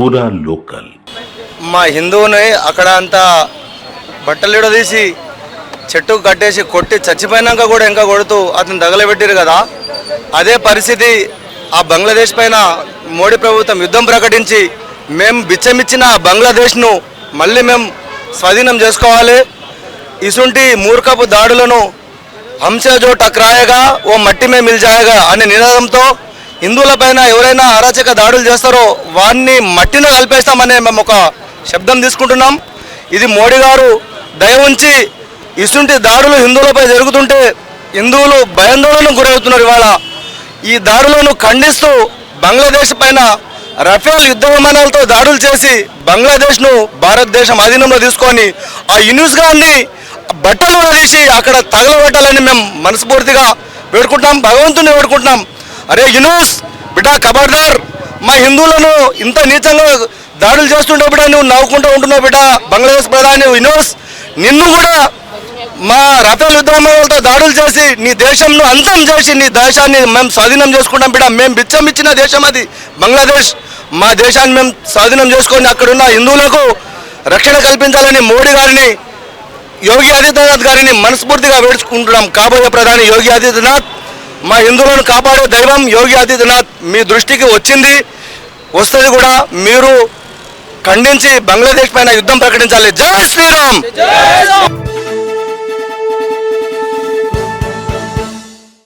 పూరా లోకల్. మా హిందువుని అక్కడ అంతా బట్టలు తీసి చెట్టు కట్టేసి కొట్టి చచ్చిపోయినాక కూడా ఇంకా కొడుతూ అతను తగలబెట్టారు కదా. అదే పరిస్థితి ఆ బంగ్లాదేశ్ పైన మోడీ ప్రభుత్వం యుద్ధం ప్రకటించి మేము బిచ్చమిచ్చిన బంగ్లాదేశ్ను మళ్ళీ మేము స్వాధీనం చేసుకోవాలి. ఇసుంటి మూర్ఖపు దాడులను హంసజోట క్రాయగా ఓ మట్టి మేము మిల్జాయగా అనే నినాదంతో హిందువులపైన ఎవరైనా అరాచక దాడులు చేస్తారో వారిని మట్టిలో కలిపేస్తామనే మేము ఒక శబ్దం తీసుకుంటున్నాం. ఇది మోడీ గారు దయ ఉంచి ఇసుంటి దాడులు హిందువులపై జరుగుతుంటే హిందువులు భయాందోళనకు గురవుతున్నారు ఇవాళ. ఈ దాడులను ఖండిస్తూ బంగ్లాదేశ్ పైన రఫేల్ యుద్ధ విమానాలతో దాడులు చేసి బంగ్లాదేశ్ను భారతదేశం ఆధీనంలో తీసుకొని ఆ యూనిస్ బట్టలు కూడా తీసి అక్కడ తగలబెట్టాలని మేము మనస్ఫూర్తిగా వేడుకుంటాం భగవంతుని వేడుకుంటున్నాం. అరే యునూస్ బిడ్డా కబర్దార్ మా హిందువులను ఇంత నీచంగా దాడులు చేస్తుంటే బిడ్డ నువ్వు నవ్వుకుంటూ ఉంటున్నావు బిడ్డ. బంగ్లాదేశ్ ప్రధాని యునూస్ నిన్ను కూడా మా రఫేల్ యుద్ధంతో దాడులు చేసి నీ దేశంను అంతం చేసి నీ దేశాన్ని మేము స్వాధీనం చేసుకుంటాం బిడ్డ. మేము బిచ్చం ఇచ్చిన దేశం అది. బంగ్లాదేశ్ మా దేశాన్ని మేము స్వాధీనం చేసుకొని అక్కడున్న హిందువులకు రక్షణ కల్పించాలని మోడీ గారిని యోగి ఆదిత్యనాథ్ గారిని మనస్ఫూర్తిగా వేడుచుకుంటున్నాం కాబోయే ప్రధాని యోగి ఆదిత్యనాథ్. మా హిందువులను కాపాడే దైవం యోగి ఆదిత్యనాథ్ మీ దృష్టికి వచ్చింది. వస్తుంది కూడా మీరు ఖండించి బంగ్లాదేశ్ పైన యుద్ధం ప్రకటించాలి. జై శ్రీరామ్!